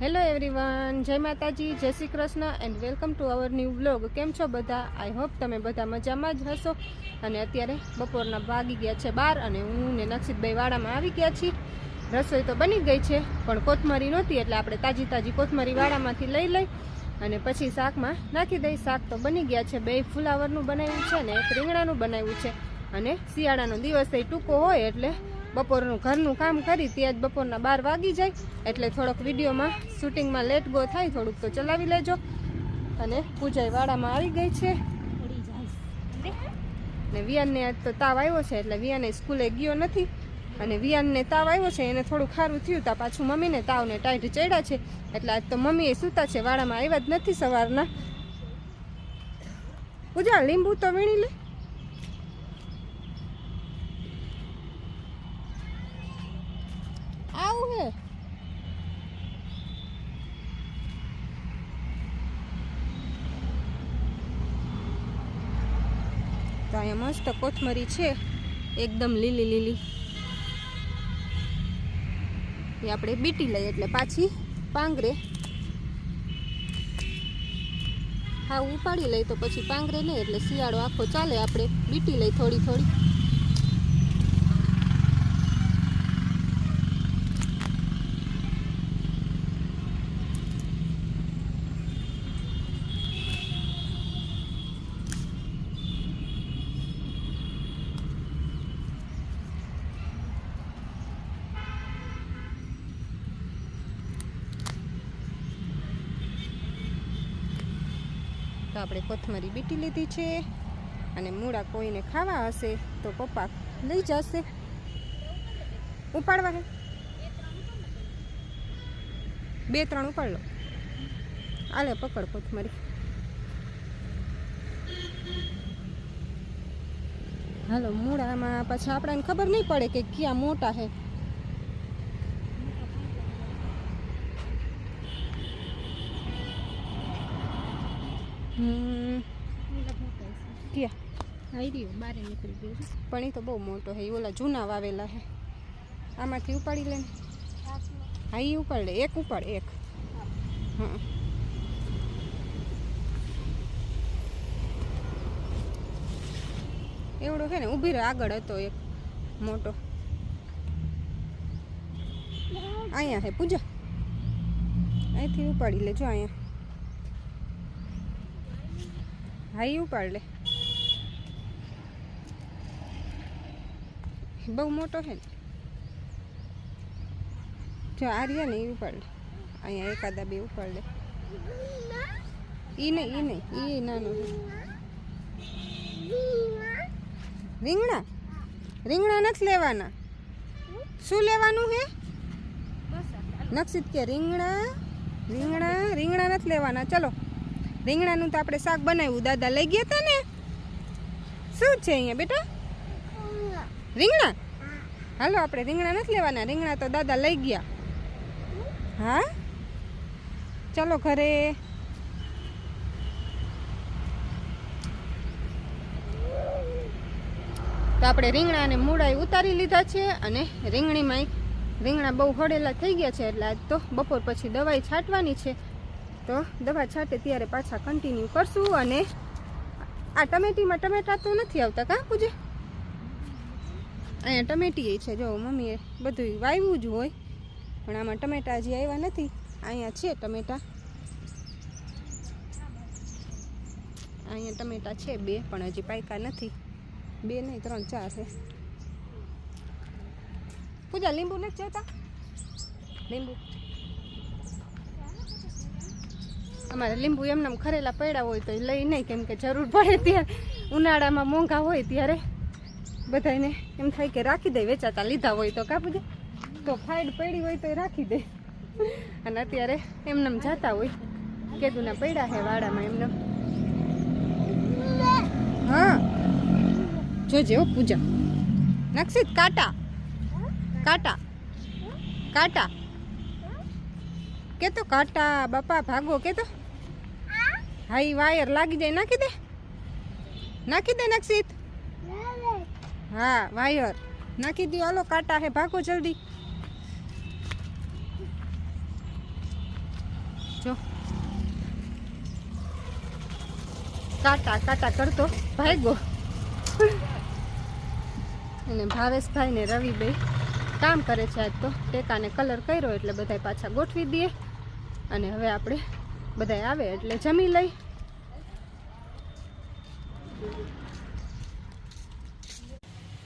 Hello everyone જય માતાજી, જય Shri Krishna and welcome to our new blog કેમ છો બધા? આઈ હોપ તમે બધા મજામાં જ હશો. અને અત્યારે બપોરના ભાગી ગયા છે બાર અને હું ને નક્ષિતભાઈ વાડામાં આવી ગયા છીએ. રસોઈ તો બની ગઈ છે, પણ કોથમરી નહોતી એટલે આપણે તાજી તાજી કોથમરી વાડામાંથી લઈ લઈ અને પછી શાકમાં નાખી દઈ. શાક તો બની ગયા છે, બે ફુલાવરનું બનાવ્યું છે ને એક રીંગણાનું બનાવ્યું છે. અને શિયાળાનો દિવસ એ ટૂંકો હોય એટલે બપોરનું ઘરનું કામ કરી ત્યાં જ બપોરના બાર વાગી જાય એટલે થોડોક વિડીયોમાં શૂટિંગમાં લેટ ગો થાય થોડુંક તો ચલાવી લેજો. અને પૂજાઈ વાડામાં આવી ગઈ છે. ને વિયાનને આજ તો તાવ આવ્યો છે એટલે વિયાને સ્કૂલે ગયો નથી. અને વિયાનને તાવ આવ્યો છે, એને થોડું ખારું થયું તા પાછું મમ્મીને તાવને ટાઈટ ચડ્યા છે. એટલે આજ તો મમ્મીએ સૂતા છે, વાડામાં આવ્યા જ નથી સવારના. પૂજા, લીંબુ તો વીણી લે આવું હે તો અહીંયા મસ્ત કોથમરી છે. એકદમ લીલી લીલી. એ આપણે બીટી લઈએ એટલે પાછી પાંગરે. હા, ઉપાડી લઈ તો પછી પાંગરે નહીં, એટલે શિયાળો આખો ચાલે આપણે. બીટી લઈ થોડી થોડી. આપણે કોથમરી બીટી લીધી છે અને મૂળા કોઈને ખાવા હશે તો પપ્પા લઈ જશે. ઉપાડવા બે ત્રણ ઉપાડ લો. આલે પકડ કોથમરી. હાલો, મૂળામાં પછી આપણને ખબર નહીં પડે કે ક્યાં મોટા હે. પણ એ તો બહુ મોટો હે એ ઓલા જૂના વાવેલા છે આમાંથી ઉપાડી લે ને હા એ ઉપાડ લે એક ઉપાડ એક હા એવડો છે ને ઊભી રહે આગળ હતો એક મોટો અહીંયા હે પૂજા અહીંથી ઉપાડી લેજો અહીંયા હા એ ઉપાડ લે બહુ મોટો છે ને. જો આ રહ્યા ને એ ઉપાડ લે અહીંયા એકાદા બે ઉપાડ લે ઈ નહીં ઈ નહીં ઈ નાનો રીંગણા? રીંગણા નથી લેવાના. શું લેવાનું હે? નક્ષિત કે રીંગણા રીંગણા રીંગણા નથી લેવાના. ચલો. રીંગણાનું તો આપણે શાક બનાવ્યું. દાદા લઈ ગયા હતા ને? શું છે અહીંયા બેટા? રીંગણા? હાલો, આપણે રીંગણા નથી લેવાના. રીંગણા તો દાદા લઈ ગયા. હા? ચલો ઘરે. તો આપણે રીંગણા અને મૂળાઈ ઉતારી લીધા છે અને રીંગણીમાં રીંગણા બહુ હળેલા થઈ ગયા છે, એટલે આજ તો બપોર પછી દવાઈ છાંટવાની છે. તો દવા છાંટે ત્યારે પાછા કન્ટિન્યુ કરશું અને આ ટમેટીમાં ટમેટા તો નથી આવતા કાં પૂજે અહીંયા ટમેટી છે, જો મમ્મીએ બધું વાવ્યું જ હોય, પણ આમાં ટમેટા હજી આવ્યા નથી. અહીંયા છે ટમેટા. અહીંયા ટમેટા છે બે, પણ હજી પાયકા નથી. બે નહીં, ત્રણ, ચાર છે. પૂજા, લીંબુ નથી જોતા લીંબુ? અમારે લીંબુ એમને ખરેલા પડ્યા હોય તો એ લઈ નહીં, કેમ કે જરૂર પડે ત્યારે. ઉનાળામાં મોંઘા હોય ત્યારે બધાને એમ થાય કે રાખી દે, વેચાતા લીધા હોય તો કાપી દે. તો ફાઇડ પડી હોય તો એ રાખી દે. અને અત્યારે એમને જાતા હોય. કેદુના પડ્યા છે વાડામાં એમને હા. જોજે હો પૂજા. નક્ષિત કાટા? કાટા? કાટા? કે તો કાટા, બાપા ભાગો કે તો હા ઈ વાયર લાગી જાય, નાખી દે. નાખી દે નક્ષિત હા, વાયર. નાખી દો હાલો, કાંટા હે, ભાગો જલ્દી. જો. કાટા કાટા કરતો, ભાગ્યો. અને ભાવેશભાઈ ને રવિભાઈ કામ કરે છે આજ તો. ટેકાને કલર કર્યો એટલે બધા પાછા ગોઠવી દઈએ. અને હવે આપણે બધા આવે એટલે જમી લઈ.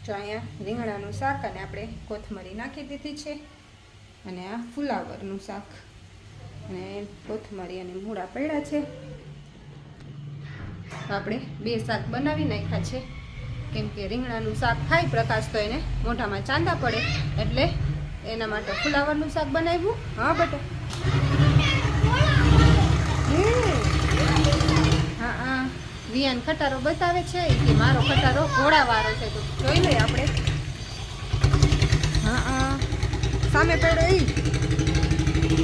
જો અહીંયા રીંગણાનું શાક અને આપણે કોથમરી નાખી દીધી છે. અને આ ફુલાવરનું શાક. અને કોથમરી અને મૂળા પડ્યા છે. આપણે બે શાક બનાવી નાખ્યા છે. કેમ કે રીંગણાનું શાક ખાય પ્રકાશ તો એને મોઢામાં ચાંદા પડે. એટલે એના માટે ફુલાવરનું શાક બનાવ્યું. હા, બટા હમ. હા હા વિયાન ખટારો બતાવે છે કે મારો ખટારો ઘોડાવાળો છે. તો જોઈ લઈએ આપણે. હા હા સામે પડ્યો ઈ.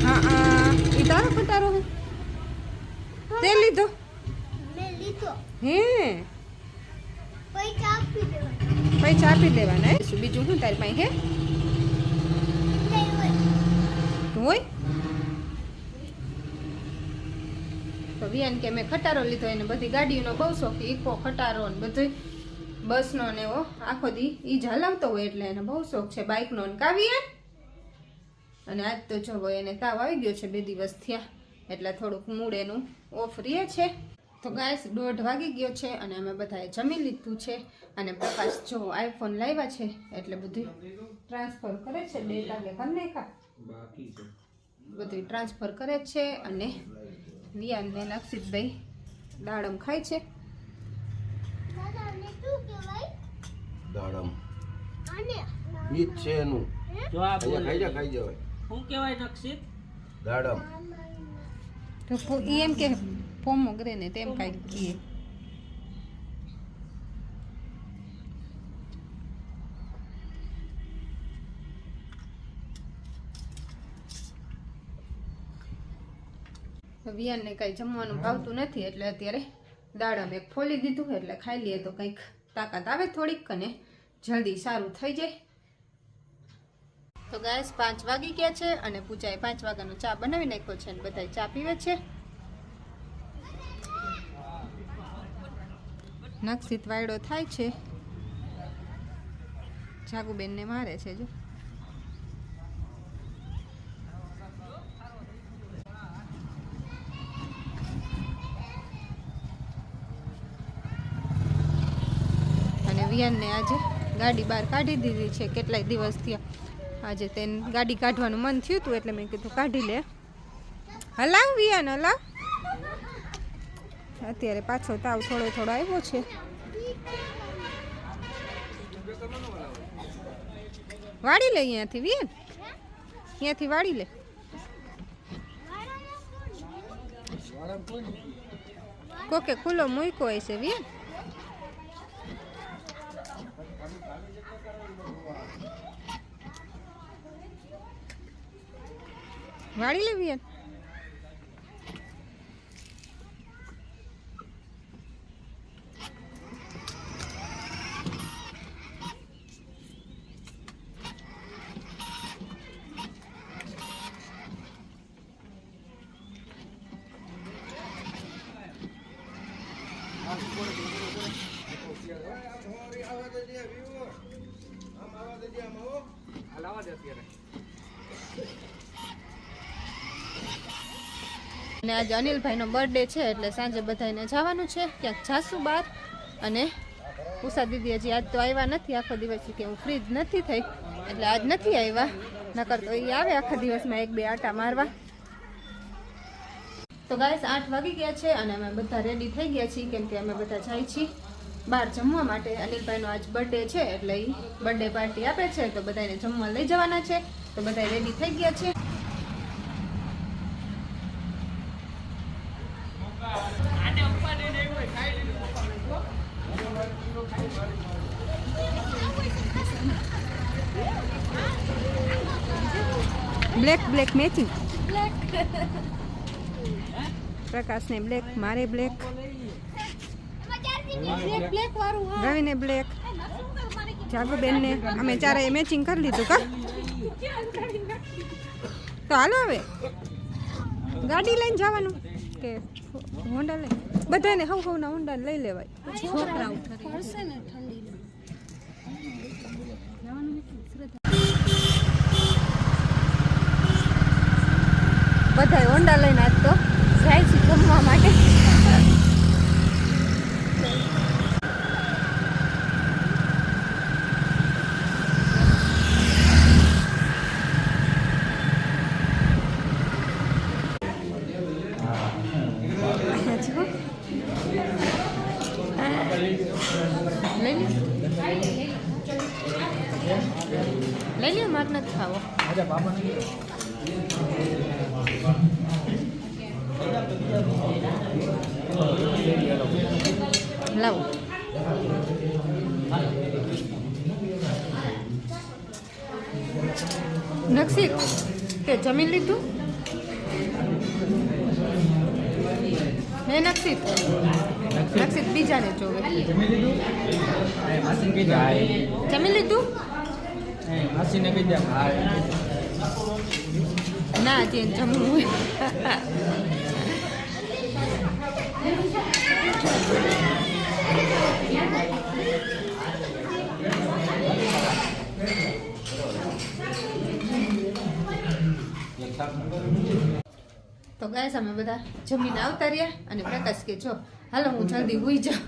હા હા ઈ તારો ખટારો હે તે લીધો. મેં લીધો. હે? પૈસા આપી દેવાના. બીજું શું તારી પાસે હે? હોય? તું વિયાન કે મેં ખટારો લીધો એને બધી ગાડીઓનો બહુ શોખ ઈકો ખટારો ને બધું બસનો ને એવો આખો દી ઈ જ હલાવતો હોય એટલે એને બહુ શોખ છે. બાઇકનો ને કાવ્યાન અને આજ તો જો એને તાવ આવી ગયો છે બે દિવસ થયા. એટલે થોડુંક મૂળ એનું ઓફ રહે છે. તો ગાઈસ દોઢ વાગી ગયો છે અને અમે બધાએ જમી લીધું છે. અને પ્રકાશ જો આઈફોન લાવ્યા છે એટલે બધું ટ્રાન્સફર કરે છે. ડેટા કે કરી નાખ્યા બધું ટ્રાન્સફર કરે છે અને વિયાન ને લક્ષિતભાઈ દાડમ ખાય છે. શું કહેવાય? દાડમ. આને ઈ છે એનું. જો આ ખાઈ જા ખાઈ જવાય. શું કહેવાય નક્ષિત દાડમ. તો એમ કે ને તેમ કાંઈક કીએ. વિયાનને કાંઈ જમવાનું ભાવતું નથી, એટલે અત્યારે દાળ અમે ફોલી દીધું એટલે ખાઈ લઈએ તો કંઈક તાકાત આવે થોડીક અને જલ્દી સારું થઈ જાય. તો ગાયસ પાંચ વાગી ગયા છે અને પૂજાએ પાંચ વાગ્યાનો ચા બનાવી નાખ્યો છે અને બધા ચા પીવે છે. નક્ષિત વાયડો થાય છે. જાગુબેનને મારે છે જો. અને વિયાનને આજે ગાડી બહાર કાઢી દીધી છે કેટલાય દિવસથી આજે તેને ગાડી કાઢવાનું મન થયું હતું એટલે મેં કીધું કાઢી લે. હલાવ વિયાન, હલાવ. અત્યારે પાછો તાવ થોડો થોડો આવ્યો છે. વાળી લે અહીંયાથી વિયાન. અહીંયાથી વાળી લે. કોકે ખુલ્લો મૂક્યો હશે વિયાન. વાળી લે અને આજે અનિલભાઈનો બર્થડે છે એટલે સાંજે બધાને જવાનું છે. ક્યાંક જાશું બહાર. અને ઉષા દીદી હજી આજ તો આવ્યા નથી. આખો દિવસ કે હું ફ્રી જ નથી થઈ. એટલે આજ નથી આવ્યા. નકર તો એ આવે આખા દિવસમાં એક બે આટા મારવા. તો ગાઈસ આઠ વાગી ગયા છે અને અમે બધા રેડી થઈ ગયા છીએ, કેમ કે અમે બધા જાય છીએ બહાર જમવા માટે. અનિલભાઈનો આજ બર્થડે છે એટલે એ બર્થડે પાર્ટી આપે છે, તો બધાને જમવા લઈ જવાના છે. તો બધા રેડી થઈ ગયા છે. બ્લેક બ્લેક મેચિંગ પ્રકાશને બ્લેક મારે બ્લેક બ્લેક બ્લેક રવિને બ્લેક જાગુબેનને અમે ચારે મેચિંગ કરી લીધું કા? તો હાલો હવે. ગાડી લઈને જવાનું. કે હોન્ડા લઈને. બધાને હવ હવના હોન્ડા લઈ લેવાય. છોકરાઓ. બધા હોન્ડા લઈને આજ તો જાય છે જમવા માટે. લઈ લે મારે નથી ખાવો. લાવો નક્ષી તે જમીન લીધું હે નક્ષિત નક્ષિત બીજાને જોવે જમી લીધું જમીન લીધું માસીને કીધા હાય ના જે જમવું હોય તો ગાય અમે બધા જમીને આવતા રહ્યા અને પ્રકાશ કે જો હાલો હું જલ્દી ઉઈ જાઉં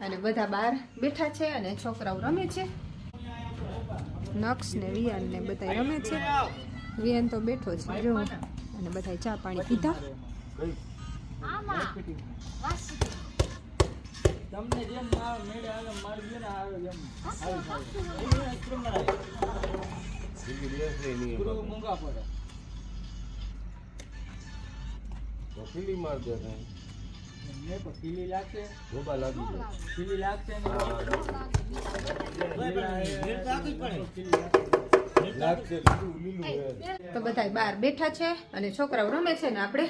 અને બધા બહાર બેઠા છે અને છોકરાઓ રમે છે નક્ષ ને વિયાન ને બધા રમે છે. વિયાન તો બેઠો છે જો. અને બધા ચા પાણી પીધા. ખીલી માર દે લાગશે. ગોબા લાગી જાય. લાગશે. તો બધા બહાર બેઠા છે અને છોકરાઓ રમે છે ને આપણે?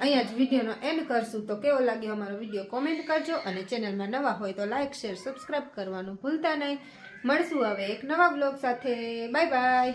અહીંયા જ વિડીયોનો એન્ડ કરશું. તો કેવો લાગ્યો અમારો વીડિયો? કોમેન્ટ કરજો અને ચેનલમાં નવા હોય તો લાઇક શેર સબસ્ક્રાઈબ કરવાનું ભૂલતા નહીં. મળશું હવે એક નવા બ્લોગ સાથે. Bye bye.